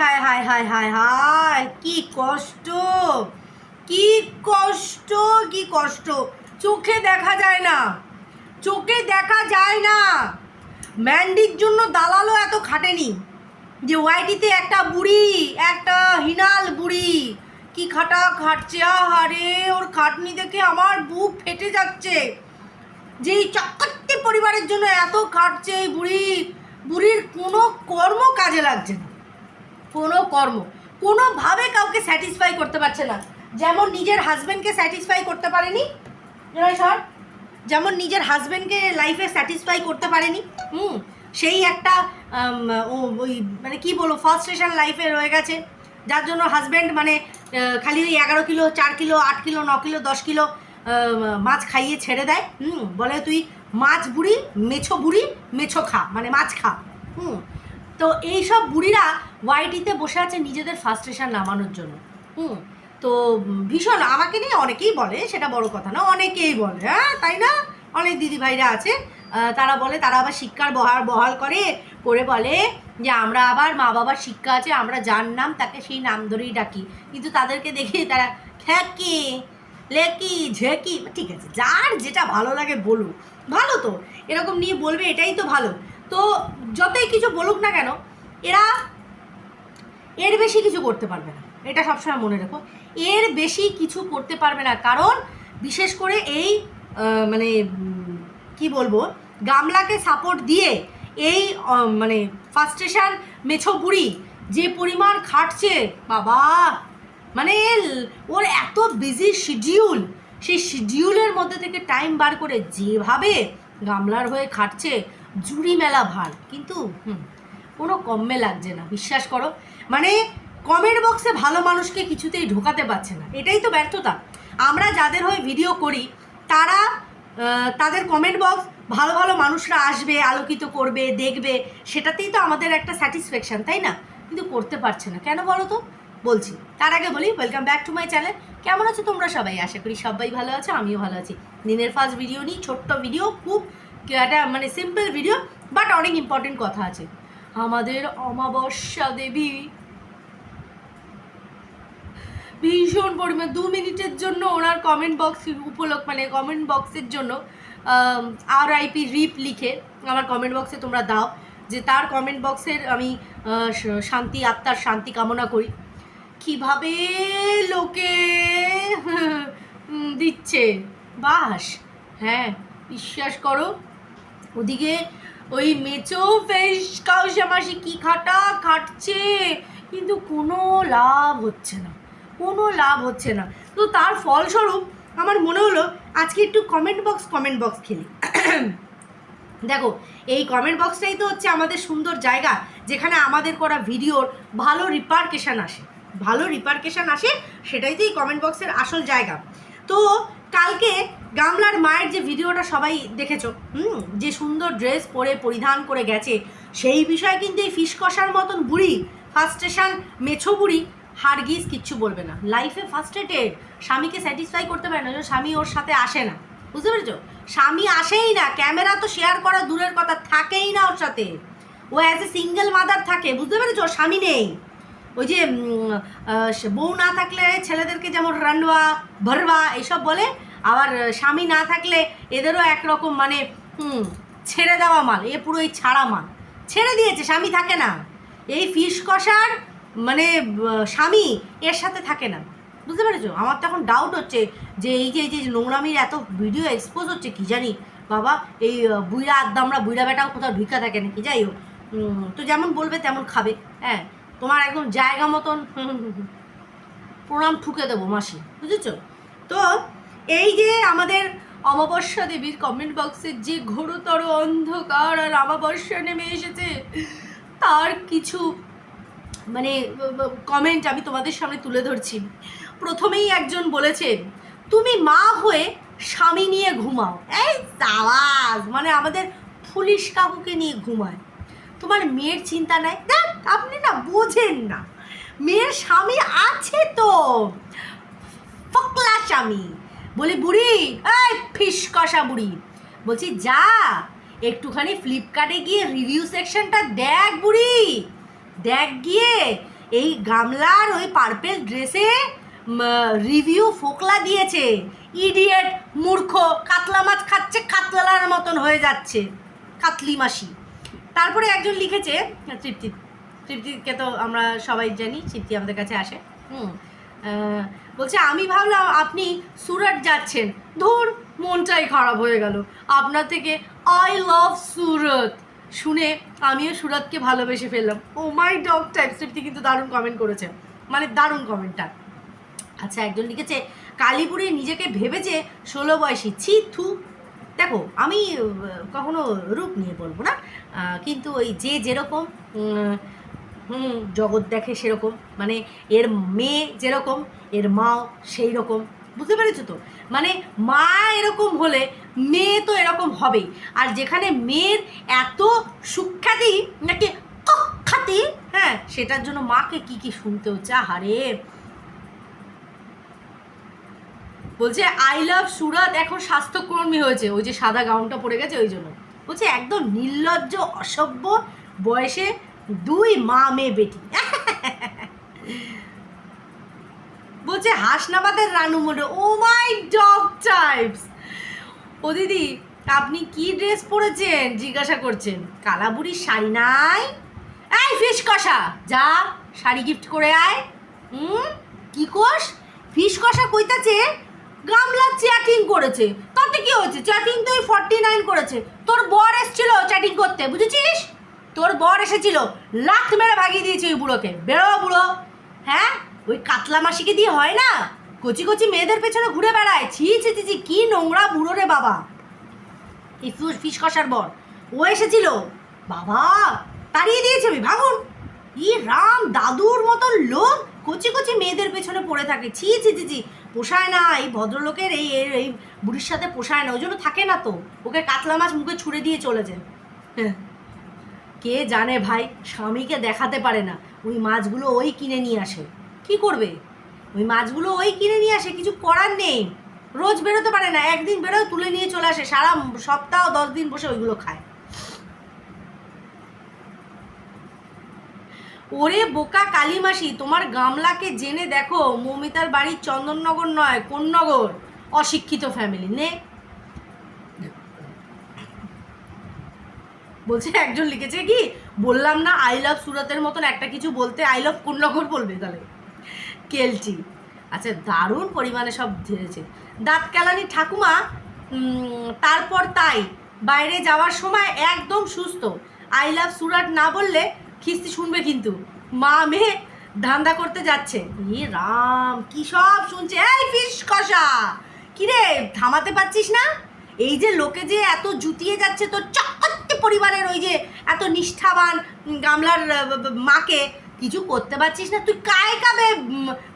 হায় হায় হায় হায় হায় কি কষ্ট কি কষ্ট কি কষ্ট। চোখে দেখা যায় না, চোখে দেখা যায় না। ম্যান্ডির জন্য দালালও এত খাটেনি যে ওয়াইটিতে একটা বুড়ি, একটা হিনাল বুড়ি, কি খাটা খাটছে, আহারে, ওর খাটনি দেখে আমার বুক ফেটে যাচ্ছে। যে এই চক্করটি পরিবারের জন্য এত খাটছে এই বুড়ি, বুড়ির কোনো কর্ম কাজে লাগছে না। কোনো কর্ম, কোনোভাবে কাউকে স্যাটিসফাই করতে পারছে না। যেমন নিজের হাজব্যান্ডকে স্যাটিসফাই করতে পারেনি সর। যেমন নিজের হাজব্যান্ডকে লাইফে স্যাটিসফাই করতে পারেনি, হুম, সেই একটা ওই মানে কি বলব ফার্স্টেশন লাইফে রয়ে গেছে। যার জন্য হাজব্যান্ড মানে খালি ওই এগারো কিলো, চার কিলো, আট কিলো, ন কিলো, দশ কিলো মাছ খাইয়ে ছেড়ে দেয়, হুম, বলে তুই মাছ বুড়ি, মেছো বুড়ি, মেছো খা মানে মাছ খা, হুম। তো এই সব বুড়িরা ওয়াইটিতে বসে আছে নিজেদের ফার্স্টেশন নামানোর জন্য। হুম, তো ভীষণ আমাকে নিয়ে অনেকেই বলে, সেটা বড় কথা না, অনেকেই বলে হ্যাঁ তাই না? অনেক দিদি ভাইরা আছে তারা বলে, তারা আবার শিক্ষার বহাল বহাল করে করে বলে যে আমরা আবার মা বাবার শিক্ষা আছে, আমরা যার নাম তাকে সেই নাম ধরেই ডাকি। কিন্তু তাদেরকে দেখে তারা খ্যাকি লেকি ঝেকি ঠিক আছে, যার যেটা ভালো লাগে বলুক। ভালো তো, এরকম নিয়ে বলবে, এটাই তো ভালো। তো যতই কিছু বলুক না কেন, এরা এর বেশি কিছু করতে পারবে না। এটা সবসময় মনে রেখো। এর বেশি কিছু করতে পারবে না কারণ বিশেষ করে এই মানে কি বলব, গামলাকে সাপোর্ট দিয়ে এই মানে ফার্স্টেশন মেছো বুড়ি যে পরিমাণ খাটছে, বাবা! মানে ওর এত বিজি শিডিউল সেই শিডিউলের মধ্যে থেকে টাইম বার করে যেভাবে গামলার হয়ে খাটছে জুড়ি মেলা ভার, কিন্তু কোনো কমে লাগছে না, বিশ্বাস করো। মানে কমেন্ট বক্সে ভালো মানুষকে কিছুতেই ঢোকাতে পারছে না, এটাই তো ব্যর্থতা। আমরা যাদের হয়ে ভিডিও করি, তারা তাদের কমেন্ট বক্স ভালো ভালো মানুষরা আসবে, আলোকিত করবে, দেখবে, সেটাতেই তো আমাদের একটা স্যাটিসফ্যাকশন তাই না? কিন্তু করতে পারছে না। কেন বলো তো? বলছি, তার আগে বলি welcome back to my channel কেমন আছো তোমরা সবাই? আশা করি সবাই ভালো আছো, আমিও ভালো আছি। দিনের ফার্স্ট ভিডিও নিই ছোট্ট ভিডিও খুব একটা মানে সিম্পল ভিডিও বাট অনেক ইম্পর্টেন্ট কথা আছে। আমাদের অমাবস্যা দেবী, ভীষণ পরিমাণ, দু মিনিটের জন্য ওনার কমেন্ট বক্স উপলক্ষ মানে কমেন্ট বক্সের জন্য আর আইপি রিপ লিখে আমার কমেন্ট বক্সে তোমরা দাও, যে তার কমেন্ট বক্সের আমি শান্তি, আত্মার শান্তি কামনা করি। কীভাবে লোকে দিচ্ছে? বাস হ্যাঁ বিশ্বাস করো ওদিকে ওই মেচো ফেস কাউসা মাসি কি খাটা খাটছে, কিন্তু কোনো লাভ হচ্ছে না, কোনো লাভ হচ্ছে না। তো তার ফলস্বরূপ আমার মনে হলো, আজকে একটু কমেন্ট বক্স কমেন্ট বক্স খেলি। দেখো, এই কমেন্ট বক্সটাই তো হচ্ছে আমাদের সুন্দর জায়গা, যেখানে আমাদের করা ভিডিওর ভালো রিপার্কেশন আসে। ভালো রিপার্কেশন আসে, সেটাই তো এই কমেন্ট বক্সের আসল জায়গা। তো কালকে গামলার মায়ের যে ভিডিওটা সবাই দেখেছ, হুম, যে সুন্দর ড্রেস পরে পরিধান করে গেছে, সেই বিষয়ে কিন্তু এই ফিস কষার মতন বুড়ি ফার্স্ট মেছো বুড়ি হারগিজ কিচ্ছু বলবে না। লাইফে ফার্স্টেটেড স্বামীকে স্যাটিসফাই করতে পারে না স্বামী ওর সাথে আসে না। বুঝতে পেরেছ? স্বামী আসেই না ক্যামেরা তো শেয়ার করা দূরের কথা, থাকেই না ওর সাথে। ও অ্যাজ এ সিঙ্গেল মাদার থাকে, বুঝতে পেরেছ? ওর স্বামী নেই। ওই যে বউ না থাকলে ছেলেদেরকে যেমন রান্ডওয়া ভরবা এইসব বলে আবার স্বামী না থাকলে এদেরও একরকম মানে হুম ছেড়ে দেওয়া মাল এ পুরো এই ছাড়া মাল ছেড়ে দিয়েছে স্বামী থাকে না এই ফিস কষার মানে স্বামী এর সাথে থাকে না বুঝতে পেরেছ আমার তো এখন ডাউট হচ্ছে যে এই যে এই যে নোংরামির এত ভিডিও এক্সপোজ হচ্ছে কি জানি বাবা এই বুইড়া আদ্দামরা বুইড়া বেটাও কোথাও ঢুকা থাকে নাকি যাই হোক তো যেমন বলবে তেমন খাবে হ্যাঁ তোমার একদম জায়গা মতন প্রণাম ঠুকে দেবো মাসি বুঝেছ তো এই যে আমাদের অমাবস্যা দেবীর কমেন্ট বক্সে যে ঘোরতর অন্ধকার আর অমাবস্যা নেমে এসেছে, তার কিছু মানে কমেন্ট আমি তোমাদের সামনে তুলে ধরছি। প্রথমেই একজন বলেছে, তুমি মা হয়ে স্বামী নিয়ে ঘুমাও। এই আওয়াজ মানে আমাদের পুলিশ কাকুকে নিয়ে ঘুমায়। তোমার মেয়ের চিন্তা নাই? দেখ আপনি না বোঝেন না। মেয়ের স্বামী আছে তো। ফকলা স্বামী। বলি, বুড়ি, এই ফিস কষা বুড়ি। বলছি, যা, একটুখানি ফ্লিপকার্টে গিয়ে রিভিউ সেকশনটা দেখ বুড়ি। দেখ গিয়ে এই গামলার ওই পার্পেল ড্রেসে রিভিউ ফোকলা দিয়েছে। ইডিয়েট মূর্খ, কাতলা মাছ খাচ্ছে, কাতলার মতন হয়ে যাচ্ছে, কাতলি মাসি। তারপরে একজন লিখেছে, তৃপ্তি, তৃপ্তিকে তো আমরা সবাই জানি, তৃপ্তি আমাদের কাছে আসে, হুম বলছে, আমি ভাবলাম আপনি সুরাট যাচ্ছেন। ধর, মনটাই খারাপ হয়ে গেল। আপনার থেকে আই লাভ সুরত। শুনে আমিও সুরতকে ভালোবেসে ফেললাম। ও মাই ডগ টাইপ তৃপ্তি কিন্তু দারুণ কমেন্ট করেছে। মানে দারুণ কমেন্টটা আচ্ছা একজন লিখেছে, কালীপুরে নিজেকে ভেবেছে ষোলো বয়সী। ছি, থু। দেখো, আমি কখনো রূপ নিয়ে বলব না। কিন্তু ওই যে যেরকম হুম, জগৎ দেখে সেরকম। মানে এর মেয়ে যেরকম, এর মাও সেই রকম বুঝতে পেরেছ তো? মানে মা এরকম হলে মেয়ে তো এরকম হবেই। আর যেখানে মেয়ের এত সুখ্যাতি নাকি খ্যাতি হ্যাঁ সেটার জন্য মাকে কি কি শুনতে হচ্ছে? আহারে! বলছে আই লাভ সুরাত, এখন স্বাস্থ্যকর্মী হয়েছে। ওই যে সাদা গাউনটা পরে গেছে, ওই জন্য। বলছে, একদম নির্লজ্জ, অসভ্য বয়সে দুই মা মেয়ে বেটি। বলছে, হাসনাবাদের রানু মোড়ে ও মাই ডগ টাইপস। ও দিদি, আপনি কি ড্রেস পরেছেন? জিজ্ঞাসা করছেন। কালাবুড়ির শাড়ি নাই। এই ফিস কষা। যা, শাড়ি গিফট করে আয়। হুম? কি কোষ? ফিস কষা কইতাছে, গামলা চ্যাটিং করেছে। তাতে কি হয়েছে? চ্যাটিং তো ফর্টি নাইন করেছে। তোর বর এসেছিল চ্যাটিং করতে, বুঝেছিস? তোর বর এসেছিল। লাথ মেরে ভাগিয়ে দিয়েছে ওই বুড়োকে। বেরো বুড়ো। হ্যাঁ? ওই কাতলা মাসিকে দিয়ে হয় না? কচি কচি মেয়েদের পেছনে ঘুরে বেড়ায়। ছি ছি ছি ছি, কি নোংরা বুড়ো রে বাবা। এই ফিস- কষার বর। ও এসেছিল। বাবা, তাড়িয়ে দিয়েছে আমি ভাগুন ই রাম, দাদুর মতন লোক কচি কচি মেয়েদের পেছনে পড়ে থাকে। ছি ছি ছি ছি, পোষায় না। এই ভদ্রলোকের এই, এই- এই বুড়ির সাথে পোষায় না। ওই জন্য থাকে না তো। ওকে কাতলা মাছ মুখে ছুড়ে দিয়ে চলে যায় হ্যাঁ। কে জানে ভাই, স্বামীকে দেখাতে পারে না। ওই মাছগুলো ওই কিনে নিয়ে আসে। কি করবে? ওই মাছগুলো ওই কিনে নিয়ে আসে, কিছু করার নেই। রোজ বেরোতে পারে না, একদিন বেরোয় তুলে নিয়ে চলে আসে, সারা সপ্তাহ, দশ দিন বসে ওইগুলো খায়। ওরে বোকা কালিমাসি, তোমার গামলাকে জেনে দেখো, মৌমিতার বাড়ির চন্দননগর নয় কোন নগর অশিক্ষিত ফ্যামিলি নে। বলছে, একজন লিখেছে কি, বললাম না আই লাভ সুরতের মতন একটা কিছু বলতে আই লাভ কোন নগর বলবে তাহলে? কেলটি। আচ্ছা দারুণ পরিমাণে সব ধরেছে। দাঁত কেলানি ঠাকুমা তারপর তাই, বাইরে যাওয়ার সময় একদম সুস্থ। আই লাভ সুরাট না বললে খিস্তি শুনবে কিন্তু। মা মেয়ে ধান্দা করতে যাচ্ছে। ই রাম, কি সব শুনছে? এই ফিস কষা! কিরে, থামাতে পারছিস না? এই যে লোকে যে এত জুতিয়ে যাচ্ছে তোর চক্করতে পরিবারের ওই যে এত নিষ্ঠাবান গামলার মাকে, কিছু করতে পারছিস না? তুই কায় কাবে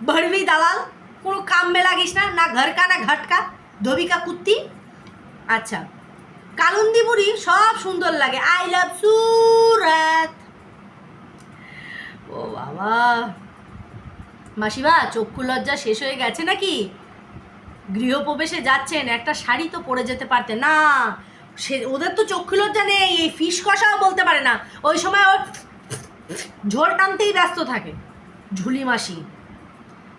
ভরবি দালাল? কোনো কাম লাগিস না? না ঘর কা না ঘাট কা ধোবি কুত্তি? আচ্ছা। কালুন্দি বুড়ি সব সুন্দর লাগে। আই লাভ সুরাত। ও বাবা। মাসিবা চক্ষু লজ্জা শেষ হয়ে গেছে নাকি? গৃহপ্রবেশে যাচ্ছেন, একটা শাড়ি তো পরে যেতে পারতেন। না, সে, ওদের তো চক্ষু লজ্জা নেই, এই ফিস কষাও বলতে পারে না। ওই সময় ওর ঝোল টানতেই ব্যস্ত থাকে, ঝুলি মাসি।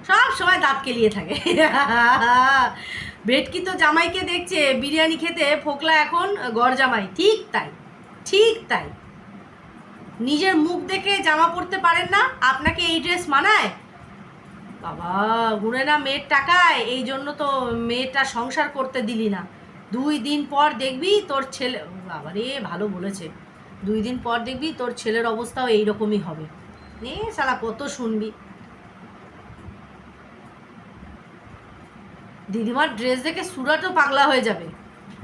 সব সময় দাঁত কেলিয়ে থাকে। ভেটকি তো জামাইকে দেখছে, বিরিয়ানি খেতে, ফোকলা এখন গড় জামাই। ঠিক তাই ঠিক তাই। নিজের মুখ দেখে জামা পরতে পারেন না, আপনাকে এই ড্রেস মানায়? বাবা, গুনে না মেয়ের টাকায়? এই জন্য তো মেয়েটা সংসার করতে দিলি না। দুই দিন পর দেখবি তোর ছেলে বাবা রে, ভালো বলেছে। দুই দিন পর দেখবি তোর ছেলের অবস্থাও এইরকমই হবে। নে শালা, কত শুনবি। দিদিমার ড্রেস দেখে সুরাটও পাগলা হয়ে যাবে।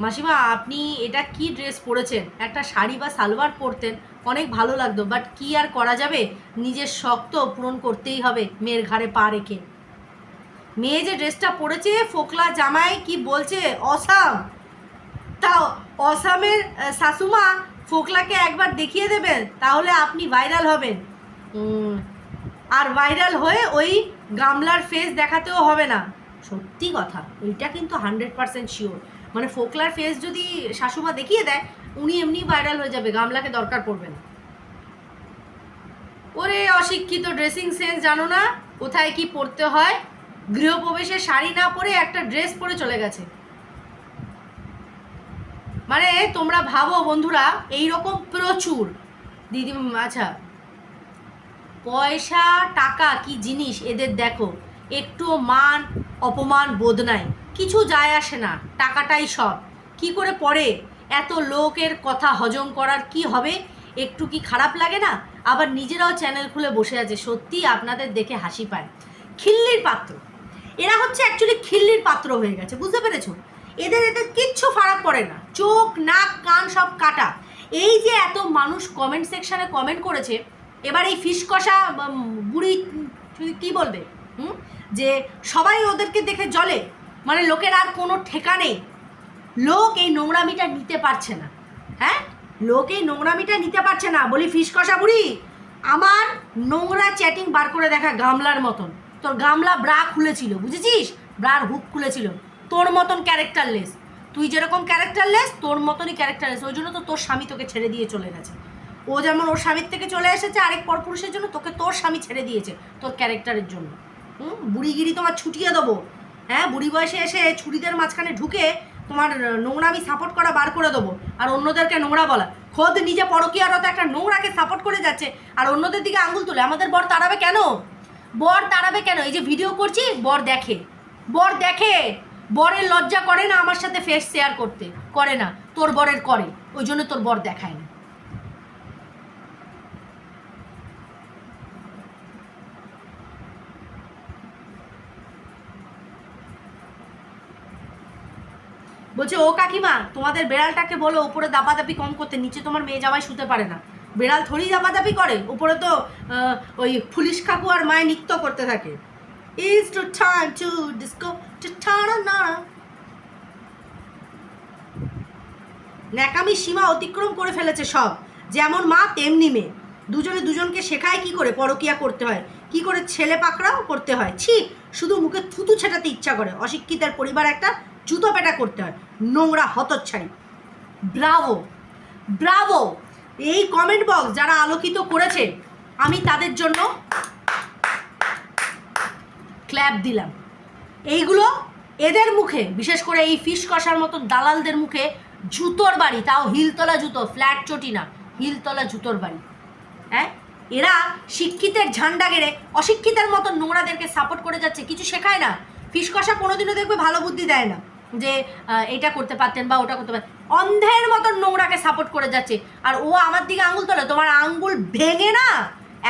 মাসিমা, আপনি এটা কি ড্রেস পরেছেন? একটা শাড়ি বা সালোয়ার পরতেন, অনেক ভালো লাগতো বাট কি আর করা যাবে? নিজের শখ তো পূরণ করতেই হবে, মেয়ের ঘাড়ে পা রেখে। মেয়ে যে ড্রেসটা পরেছে, ফোকলা জামাই কি বলছে? অসাম। তাও অসামের শাশুমা ফোকলাকে একবার দেখিয়ে দেবেন, তাহলে আপনি ভাইরাল হবেন। আর ভাইরাল হয়ে ওই গামলার ফেস দেখাতেও হবে না। সত্যি কথা এইটা কিন্তু হান্ড্রেড পার্সেন্ট শিওর মানে ফোকলার ফেস যদি শাশুমা দেখিয়ে দেয়, উনি এমনি ভাইরাল হয়ে যাবে, গামলাকে দরকার পড়বে না। ওরে অশিক্ষিত ড্রেসিং সেন্স জানো না? কোথায় কি পরতে হয়? গৃহপ্রবেশে শাড়ি না পরে একটা ড্রেস পরে চলে গেছে। মানে তোমরা ভাবো বন্ধুরা এই রকম প্রচুর। দিদি আচ্ছা পয়সা, টাকা, কি জিনিস, এদের দেখো। একটু মান, অপমান, বোধ নাই। কিছু যায় আসে না, টাকাটাই সব। কি করে পড়ে? এত লোকের কথা হজম করার কি হবে? একটু কি খারাপ লাগে না? আবার নিজেরাও চ্যানেল খুলে বসে আছে, সত্যি আপনাদের দেখে হাসি পায়। খিল্লির পাত্র। এরা হচ্ছে অ্যাকচুয়ালি খিল্লির পাত্র হয়ে গেছে, বুঝতে পেরেছ? এদের এদের কিচ্ছু ফারাক পড়ে না। চোখ, নাক, কান সব কাটা। এই যে এত মানুষ কমেন্ট সেকশানে কমেন্ট করেছে, এবার এই ফিস কষা বুড়ি কি বলবে? হুম? যে সবাই ওদেরকে দেখে জলে মানে লোকের আর কোনো ঠেকা নেই। লোক এই নোংরামিটা নিতে পারছে না। হ্যাঁ? লোক এই নোংরামিটা নিতে পারছে না। বলি, ফিস কষা বুড়ি, আমার নোংরা চ্যাটিং বার করে দেখা গামলার মতন। তোর গামলা ব্রা খুলেছিল, বুঝেছিস? ব্রার হুক খুলেছিল। তোর মতন ক্যারেক্টারলেস। তুই যেরকম ক্যারেক্টারলেস, তোর মতনই ক্যারেক্টারলেস। ওই জন্য তো তোর স্বামী তোকে ছেড়ে দিয়ে চলে গেছে। ও যেমন ওর স্বামীর থেকে চলে এসেছে, আরেক পরপুরুষের জন্য তোকে তোর স্বামী ছেড়ে দিয়েছে তোর ক্যারেক্টারের জন্য। হুম, বুড়িগিরি তোমার ছুটিয়ে দেবো। হ্যাঁ বুড়ি বয়সে এসে ছুরিদের মাঝখানে ঢুকে তোমার নোংরামি সাপোর্ট করা বার করে দেবো। আর অন্যদেরকে নোংরা বলা। খোদ নিজে পরকীয়ারত একটা নোংরাকে সাপোর্ট করে যাচ্ছে, আর অন্যদের দিকে আঙুল তুলে। আমাদের বর তাড়াবে কেন? বর তাড়াবে কেন? এই যে ভিডিও করছি, বর দেখে। বর দেখে। বরের লজ্জা করে না আমার সাথে ফেস শেয়ার করতে। করে না। তোর বরের করে। ওই জন্য তোর বর দেখায় না। বলছে, ও কাকিমা, তোমাদের বেড়ালটাকে বলো, ওপরে দাপাদাপি কম করতে, নিচে তোমার মেয়ে জামাই শুতে পারে না। বেড়াল থরি দাপাদাপি করে উপরে তো ওই পুলিশ কাকু আর মায়ে নৃত্য করতে থাকে। Is to time to disco two টানা না ন্যাকামি সীমা অতিক্রম করে ফেলেছে সব, যেমন মা তেমনি মেয়ে। দুজনে দুজনকে শেখায় কি করে পরকিয়া করতে হয়, কি করে ছেলে পাকড়াও করতে হয়। ছি, শুধু মুখে থুতু ছেটাতে ইচ্ছা করে। অশিক্ষিতের পরিবার একটা জুতো পেটা করতে হয়, নোংরা হতচ্ছাড়ি। Bravo bravo! এই কমেন্ট বক্স যারা আলোকিত করেছে, আমি তাদের জন্য ক্ল্যাপ দিলাম। এইগুলো এদের মুখে, বিশেষ করে এই ফিশ কষার মতো দালালদের মুখে, জুতোর বাড়ি, তাও হিলতলা জুতো ফ্ল্যাট চটি না, হিলতলা জুতোর বাড়ি। হ্যাঁ? এরা শিক্ষিতের ঝান্ডা গেড়ে, অশিক্ষিতের মতন নোংরাদেরকে সাপোর্ট করে যাচ্ছে, কিছু শেখায় না। ফিস কষা কোনোদিনও দেখবে ভালো বুদ্ধি দেয় না। যে এটা করতে পারতেন বা ওটা করতে পারতেন। অন্ধের মতন নোংরাকে সাপোর্ট করে যাচ্ছে। আর ও আমার দিকে আঙুল তোলে, তোমার আঙ্গুল ভেঙে না,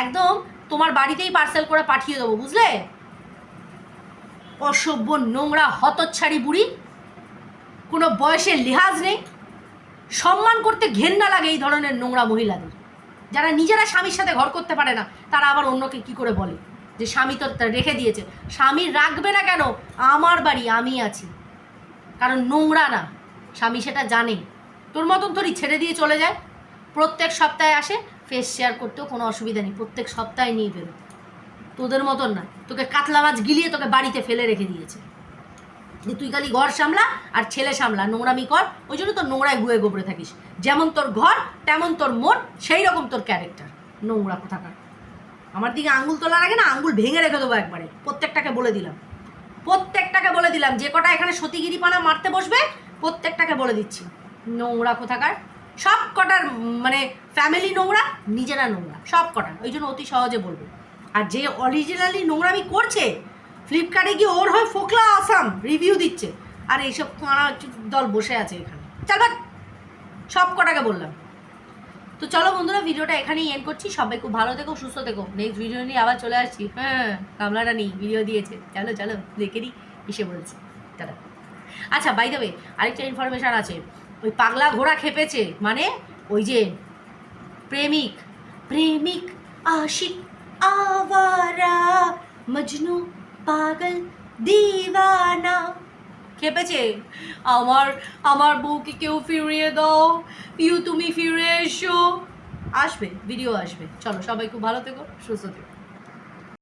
একদম তোমার বাড়িতেই পার্সেল করে পাঠিয়ে দেবো, বুঝলে? অসভ্য, নোংরা, হতচ্ছাড়ি বুড়ি। কোনো বয়সের লিহাজ নেই। সম্মান করতে ঘেন্না লাগে এই ধরনের নোংরা মহিলাদের। যারা নিজেরা স্বামীর সাথে ঘর করতে পারে না, তারা আবার অন্যকে কি করে বলে? যে স্বামী তো রেখে দিয়েছে। স্বামী রাখবে না কেন? আমার বাড়ি, আমি আছি। কারণ নোংরা না। স্বামী সেটা জানে। তোর মতন তোরই ছেড়ে দিয়ে চলে যায়। প্রত্যেক সপ্তাহে আসে ফেস শেয়ার করতেও কোনো অসুবিধা নেই। প্রত্যেক সপ্তাহে নিয়ে বেরো। তোদের মতন না। তোকে কাতলা মাছ গিলিয়ে তোকে বাড়িতে ফেলে রেখে দিয়েছে। যে তুই খালি ঘর সামলা আর ছেলে সামলা, নোংরামি কর। ওই জন্য তোর নোংরায় গুয়ে গোবরে থাকিস। যেমন তোর ঘর, তেমন তোর মন, সেই রকম তোর ক্যারেক্টার নোংরা কোথাকার। আমার দিকে আঙ্গুল তোলার আগে না, আঙ্গুল ভেঙে রেখে দেবো একবারে। প্রত্যেকটাকে বলে দিলাম। প্রত্যেকটাকে বলে দিলাম। যে কটা এখানে সতীগিরি পানা মারতে বসবে প্রত্যেকটাকে বলে দিচ্ছি। নোংরা কোথাকার? সব কটার মানে ফ্যামিলি নোংরা, নিজেরা নোংরা। সব কটা ওই জন্য অতি সহজে বলব। আর যে অরিজিনালি নোংরামি করছে ফ্লিপকার্টে গিয়ে ওর হয়ে ফোকলা আসাম রিভিউ দিচ্ছে। আর এইসব দল বসে আছে এখানে। চাল। সব কটাকে বললাম। তো চলো বন্ধুরা, ভিডিওটা এখানেই এন্ড করছি। সবাই খুব ভালো থেকো, সুস্থ থেকো। নেক্সট ভিডিও নিয়ে আবার চলে আসছি। হ্যাঁ কামলাটা নেই ভিডিও দিয়েছে। চলো চলো, দেখে নিই, এসে বলছি। দাদা আচ্ছা বাই দেবে আরেকটা ইনফরমেশান আছে। ওই পাগলা ঘোড়া খেপেছে মানে ওই যে প্রেমিক প্রেমিক আশিক আওয়ারা, মজনু পাগল দিওয়ানা। খেপেছে। আমার আমার বউকে কেউ ফিরিয়ে দাও। পিউ, তুমি ফিরে এসো। আসবে ভিডিও আসবে। চলো, সবাই খুব ভালো থেকো, সুস্থ থেকো।